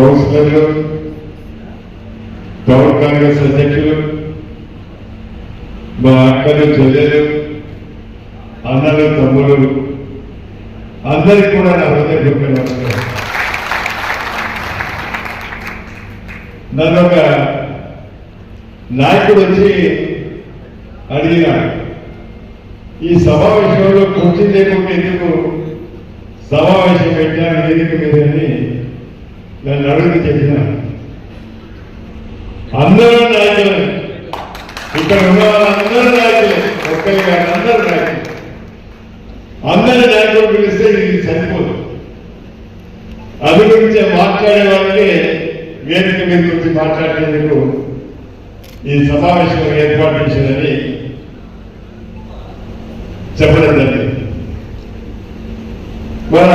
కౌన్సిలర్లు టౌన్ కాంగ్రెస్ అధ్యక్షులు మా అక్కలు చెల్లెలు అన్నలు తమ్ములు అందరికి కూడా నా హృదయపూర్వక నమస్కారం. నన్ను ఒక నాయకుడు వచ్చి అడిగినాడు ఈ సమావేశంలో కుర్చీ లేకుండా ఎందుకు సమావేశం పెట్టాను ఎందుకు మీదని నన్ను అడుగు చెప్పిన అందరూ నాయకులే. ఇక్కడ ఉన్న వాళ్ళందరూ నాయకులే. ఒక్కరి కాదు అందరూ నాయకులు. అందరి నాయకులు పిలిస్తే ఇది చనిపోదు అది గురించి మాట్లాడే వాళ్ళకి వేదిక మీద గురించి మాట్లాడేందుకు ఈ సమావేశం ఏర్పాటు చేసిందని చెప్పడం జరిగింది. మన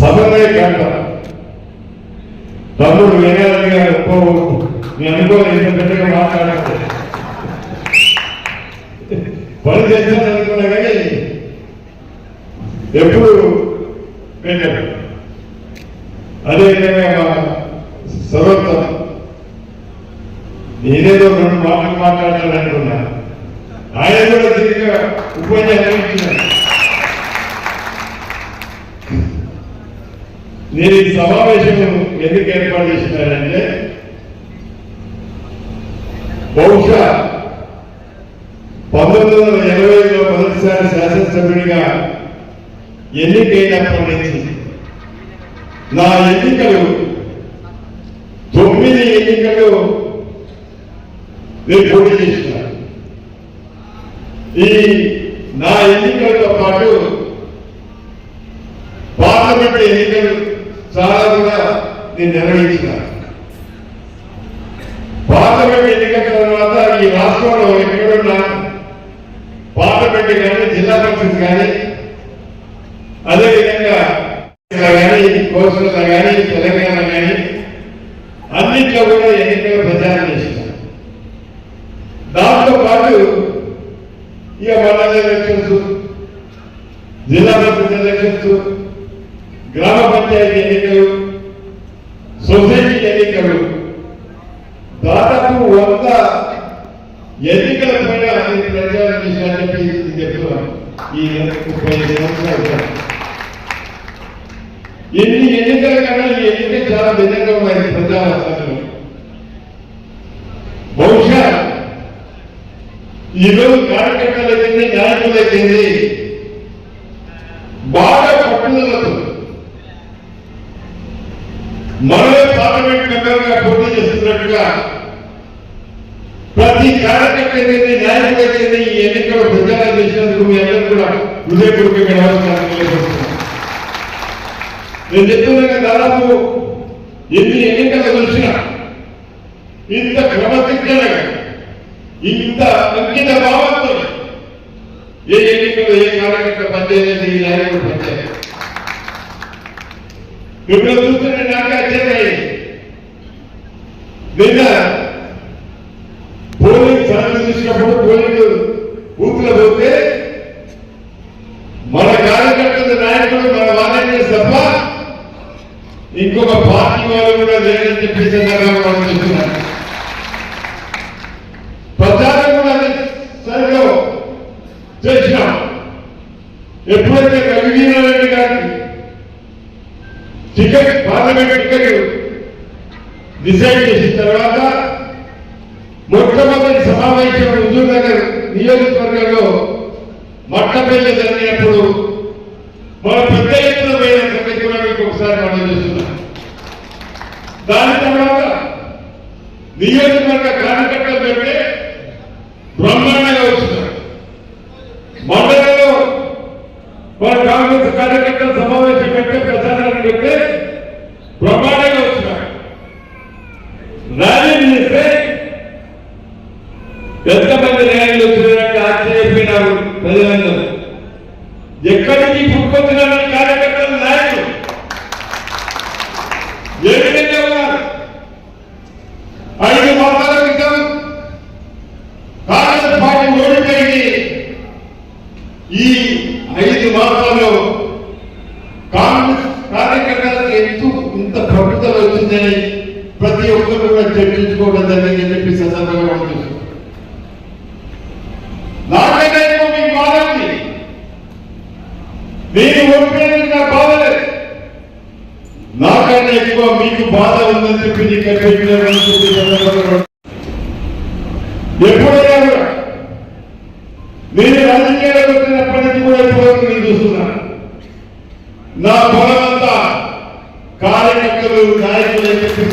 సభలే కాకుండా తమ్ముడు వేయాలని గారు నేను అనుకోని ఇంత పెద్దగా మాట్లాడారు పని చేస్తాను అనుకున్నా కానీ ఎప్పుడు పెట్టాడు అదేవిధంగా మా సర్వోత్తం నేనేదో రెండు మాటలు మాట్లాడాలని అనుకున్నా ఆయన కూడా తిరిగిగా ఉపన్యాసం ఇచ్చినాడు నేను ఈ సమావేశంలో ఎందుకు ఏర్పాటు చేసినారంటే బహుశా పంతొమ్మిది వందల ఎనభైలో మొదటిసారి శాసనసభ్యుడిగా ఎన్నికైనప్పటి నుంచి నా ఎన్నికలు తొమ్మిది ఎన్నికలు నేను పోటీ చేసిన. ఈ నా ఎన్నికలతో పాటు పార్లమెంట్ ఎన్నికలు చాలా నేను నిర్వహించినాను పార్లమెంట్ ఎన్నికల తర్వాత ఈ రాష్ట్రంలో ఎక్కడున్నా పార్లమెంట్ కానీ జిల్లా పరిషత్ కానీ అదేవిధంగా కానీ కోసంలో కానీ తెలంగాణ కానీ అన్నింటిలో కూడా ఎన్నికల ప్రచారం చేసినారు దాంతో పాటు ఇక మండల ఎలక్షన్స్ జిల్లా పరిషత్ ఎలక్షన్స్ గ్రామ పంచాయతీ ఎన్నికలు సొసైటీ ఎన్నికలు దాదాపు వంద ఎన్నికల పైన నేను ప్రచారం చేశానని చెప్పి ఈ ముప్పై ఐదు సంవత్సరాలు ఎన్ని ఎన్నికల కన్నా ఈ ఎన్నిక చాలా భిన్నంగా ఉన్నాయి ప్రజాస్వామ్యంలో బహుశా ఈరోజు కార్యకర్తలు అయిపోయింది నాయకులు నాయకులైంది బాగా పట్టుదలతో మరో పార్లమెంట్ మెంబర్గా పోటీ చేస్తున్నట్టుగా ప్రతి కార్యకర్త ఏదైతే ఈ ఎన్నికలు ప్రచారం చేసినందుకు మీ అందరూ కూడా హృదయపూర్వకంగా నమస్కారం నేను దాదాపు ఎన్ని ఎన్నికలు చూసినా ఇంత క్రమశిక్షణగా ఇంత అంకిత భావంతో ఏ ఎన్నికలు ఏ కార్యకర్త పనిచేయలేదు ఈ నాయకుడు పనిచేయలేదు. ఇప్పుడు చూస్తున్న నాకు ఆశ్చర్యమయ్యి నిన్న పోలింగ్ సరళి చూసినప్పుడు పోలింగ్ బూత్లో పోతే మన కార్యకర్తల నాయకుడు మన వాళ్ళని తప్ప ఇంకొక పార్టీ వాళ్ళు కూడా లేదని చెప్పి సందర్భంగా మనం ప్రచారం కూడా అదే సరిగ్గా చేసినాం. ఎప్పుడైతే రవివీరారెడ్డి గారికి టికెట్ పార్లమెంట్ టికెట్ డిసైడ్ చేసిన తర్వాత మొట్టమొదటి సమావేశం హుజూర్ నగర్ నియోజకవర్గంలో మట్టపల్లి జరిగినప్పుడు మన పెద్ద ఎత్తున పోయిన సంగతి కూడా మీకు ఒకసారి మనం చేస్తున్నాం. దాని తర్వాత నియోజకవర్గ కార్యకర్తలు పెడితే బ్రహ్మాండంగా వచ్చినారు. మండలంలో మన కాంగ్రెస్ కార్యకర్తల సమావేశం పెడితే ప్రచారాన్ని పెడితే బ్రహ్మాండంగా వచ్చినారు ర్యాలీ చేస్తే ఎంతమంది ర్యాలీలు చూడడానికి ఆశ్చర్యపోయినారు ప్రజలందరూ. ఎక్కడి నుంచి పుట్టుకొచ్చినారని కార్యకర్తలు నాయకులు. ఏ విధంగా ఉన్నారు? ఐదు మాసాల క్రితం కాంగ్రెస్ పార్టీ ఉందని చెప్పి నీకు ఎప్పుడైనా కూడా నా బలమంతా కార్యకర్తలు నాయకులు చెప్పి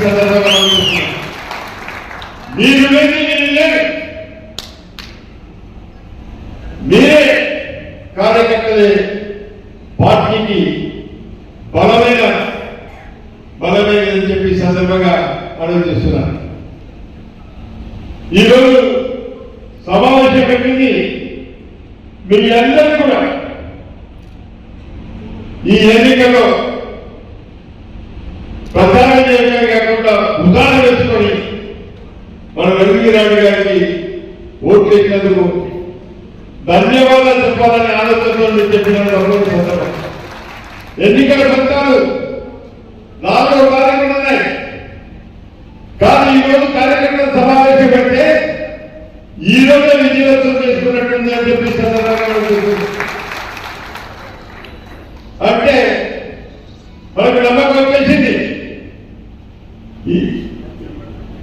ప్రధాన కాకుండా ఉదాహరణ తెచ్చుకొని మన రవిగిరాడు గారికి ఓట్లు ఇచ్చినందుకు ధన్యవాదాలు చెప్పాలని ఆలోచన చెప్పిన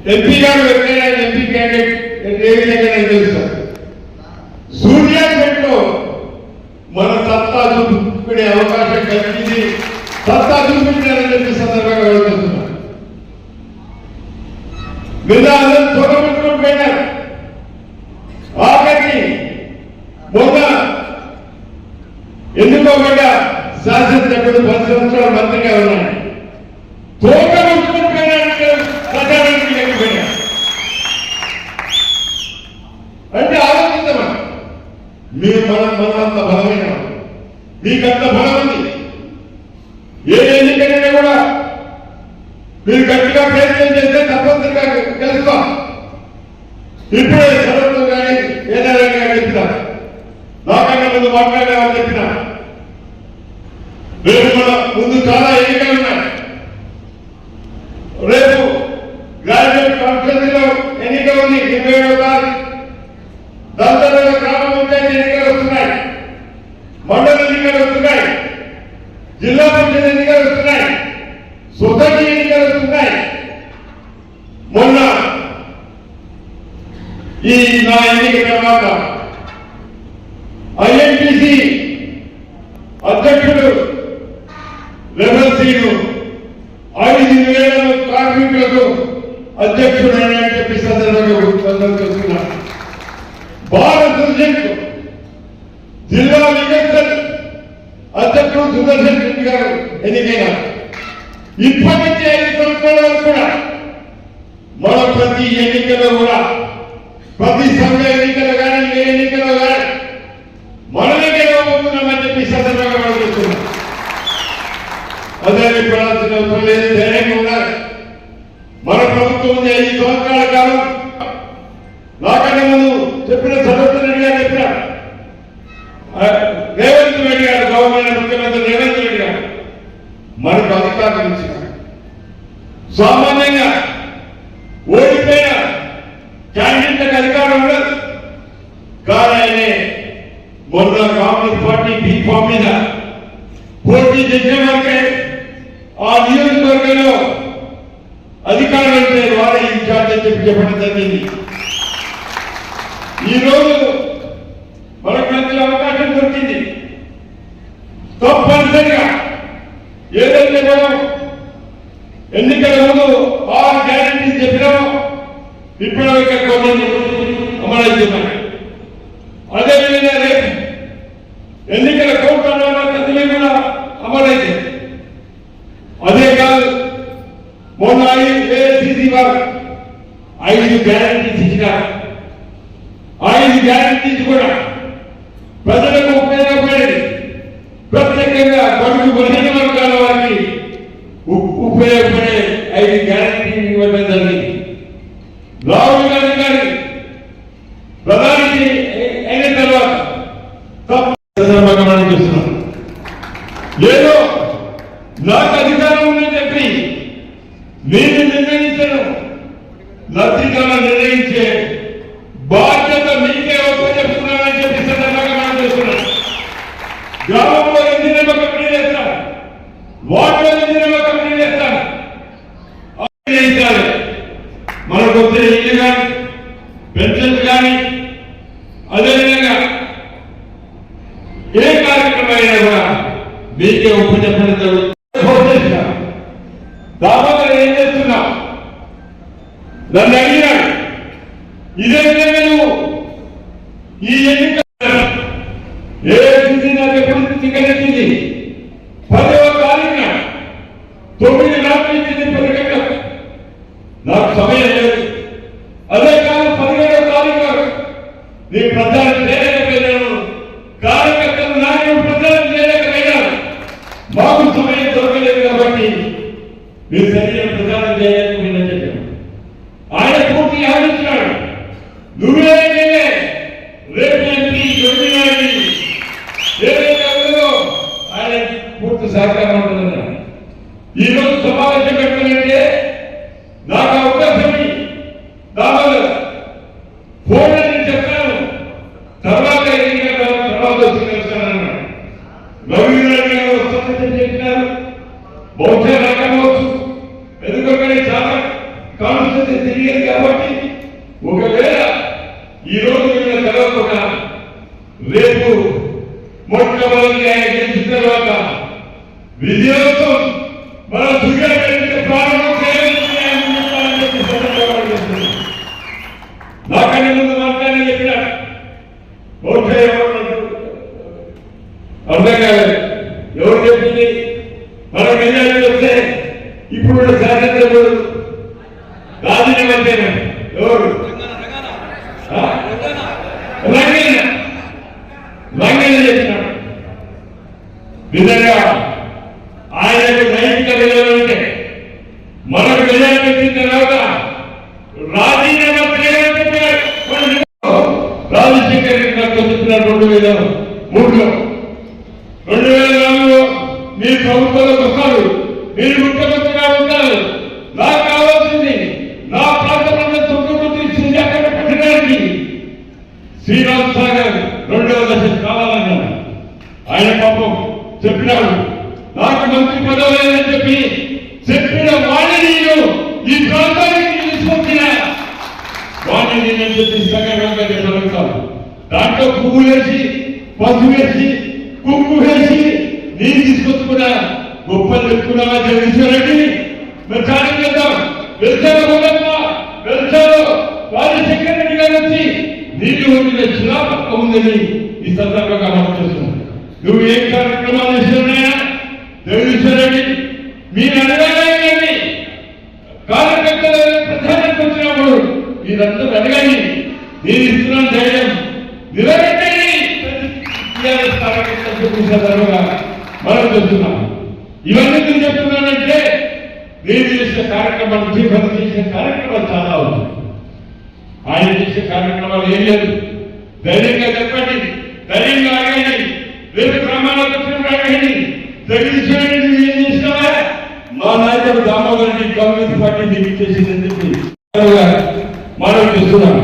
ఎంపీ గారు ఎవరైనా ఎంపీ క్యాండిడేట్ ఏ విధంగా నిర్ణయిస్తారు సూర్యాపేటలో మన సత్తా చూపుకునే అవకాశం కలిగింది సత్తా చూపు మీ బలం బలమంత బలమైన మీకంత బలం ఏ ఎన్నికైనా కూడా మీరు గట్టిగా ప్రయత్నం చేస్తే తప్పనిసరిగా గెలుస్తాం ఇప్పుడే కాన్స్టిట్యూషన్ ఎన్నికలు వస్తున్నాయి సొసైటీ ఎన్నికలు వస్తున్నాయి మొన్న ఈ నా ఎన్నిక తర్వాత అధ్యక్షుడు సుదర్శన్ రెడ్డి గారు ఎన్నికైన ఇప్పటి నుంచి ఐదు సంవత్సరాలు కూడా మన ప్రతి ఎన్నికలో కూడా ప్రతి సమయంలో సామాన్యంగా ఓడిపోయిన క్యాండిడేట్లకు అధికారం ఉండదు. కానీ ఆయనే మొన్న కాంగ్రెస్ పార్టీ బీఫామ్ మీద పోటీ చేసిన వరకే ఆ నియోజకవర్గంలో అధికారం అంటే వారే ఇన్ఛార్జ్ అని చెప్పి చెప్పడం జరిగింది. ఈరోజు ఇప్పటికే కొన్ని అమలవుతున్నాయి ప్రధాని ఏ కార్యక్రమమైనా కూడా మీకే ఒప్పు చెప్పడం జరుగుతుంది దాదాపు ఏం చేస్తున్నా? నన్ను అనేది దొరకలేదు కాబట్టి మీ శరీరం ప్రచారం చేయలేకపోయిందని చెప్పాను ఆయన పూర్తి ఆలోచించాడు. నువ్వే బాధ్యత తెలియదు కాబట్టి ఒకవేళ ఈ రోజు నిన్న రేపు మొట్టమొదటి రెండవ కావాలన్నాడు ఆయన పాప చెప్పినాడు. నాకు మంచి పదవి చెప్పి చెప్పిన వాడిని ఈ ప్రాంతానికి తీసుకొచ్చిన. వాడిని నేను చెప్పి సగర్వంగా జరుగుతాను దాంట్లో పువ్వు వేసి పసుపు వేసి కుంకు వేసి నేను తీసుకొచ్చుకున్నా గొప్పలు చెప్పుకున్నావా జగదీశ్వరెడ్డి మరి చాలా వెళ్తాం ఉందని ఈ సందర్భంగా మనం చేస్తున్నాం. నువ్వు ఏ కార్యక్రమాలు ఇస్తున్నాయా తెలుగు దామోదర్ కమ్యూనిస్ట్ పార్టీ దిగి మనం చూస్తున్నాం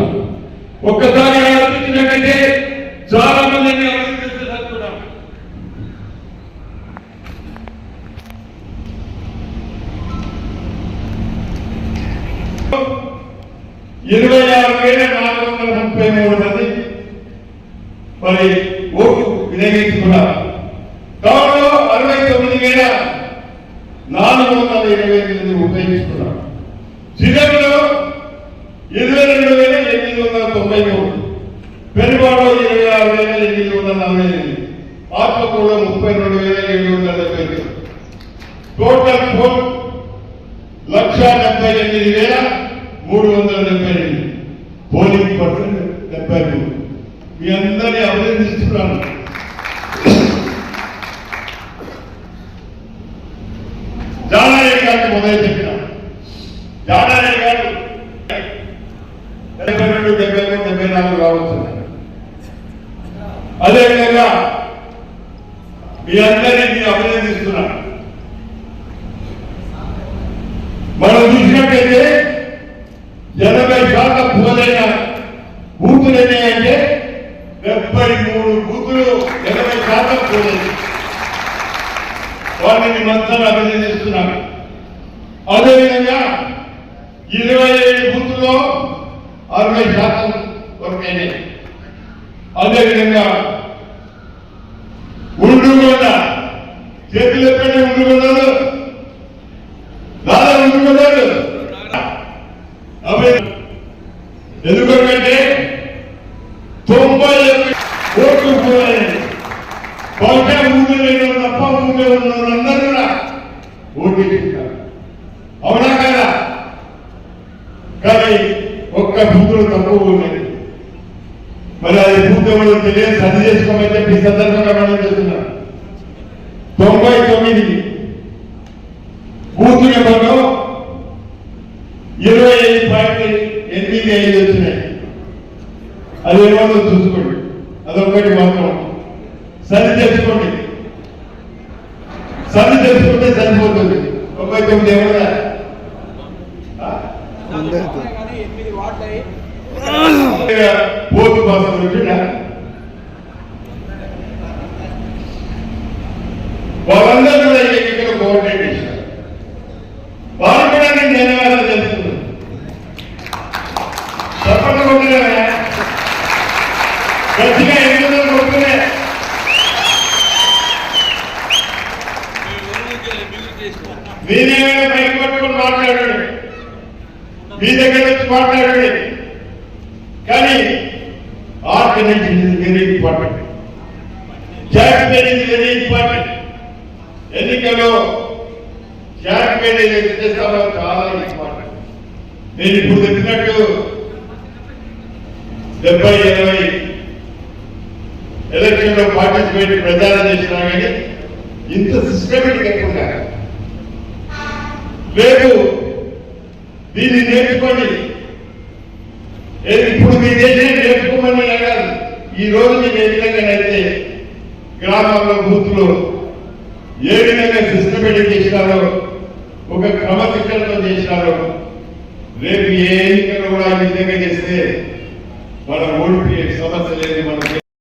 ಸೌಕರ್ಯವು ಪೆರಿಬಾಡೋ ಜಿಲ್ಲೆಯ ಮೇಲೆ అదేవిధంగా మీ అందరినీ అభినందిస్తున్నాను మనం చూసినట్టయితే ఎనభై శాతం బోధైన బూతులు ఎన్నంటే డెబ్బై మూడు బూతులు ఎనభై శాతం బోధైంది వాటిని మంత్రం అభినందిస్తున్నాను అదేవిధంగా ఇరవై ఏడు బూతుల్లో అరవై శాతం వరకైనాయి అదేవిధంగా ఉండుగొండ చేతులు ఎక్కడ ఉండుకున్నాడు దాదాపు ఉండుకున్నాడు ఎనిమిది ఐదు వచ్చినాయి. అది ఏమో చూసుకోండి. అదొకటి మాత్రం. సరి చేసుకోండి సరి చేసుకుంటే సరిపోతుంది. తొంభై తొమ్మిది ఏమన్నా ఆ? ఎనిమిది వార్డులు అయ్యి పోతు భాష వచ్చిందా వాళ్ళందరూ కూడా ఈ ఎన్నికలు కోఆర్డినేట్ చేశారు వాళ్ళు కూడా నేను ధన్యవాదాలు తెలుస్తున్నాను తప్పకుండా కొట్టలేదా గట్టిగా ఎన్నికలు కొట్టుకునే మీరేమైనా బైక్ పట్టుకొని మాట్లాడండి మీ దగ్గర నుంచి మాట్లాడండి. కానీ ఆర్గనైజేషన్ వెరీ ఇంపార్టెంట్ జాక్మెన్ ఇస్ వెరీ ఇంపార్టెంట్ ఎన్నికల్లో జాక్మెన్ ఏదైతే చేస్తామో చాలా ఇంపార్టెంట్ నేను ఇప్పుడు చెప్పినట్టు డెబ్బై ఎనభై ఎలక్షన్లో పార్టిసిపేట్ ప్రచారం చేసినా కానీ ఇంత సిస్టమేటిక్ ఎక్కువ రేపు దీన్ని నేర్చుకోండి. ఇప్పుడు మీ దేశం నేర్చుకోమని అడగాలి ఈ రోజు మీరు ఏ విధంగానైతే గ్రామాల్లో బూత్లో ఏ విధంగా సిస్టమేటిక్ చేసినారో ఒక క్రమశిక్షణతో చేసినారో రేపు ఏ ఎన్నికలు కూడా ఈ విధంగా చేస్తే మన ఓడిపోయే సమస్య లేదు మనకి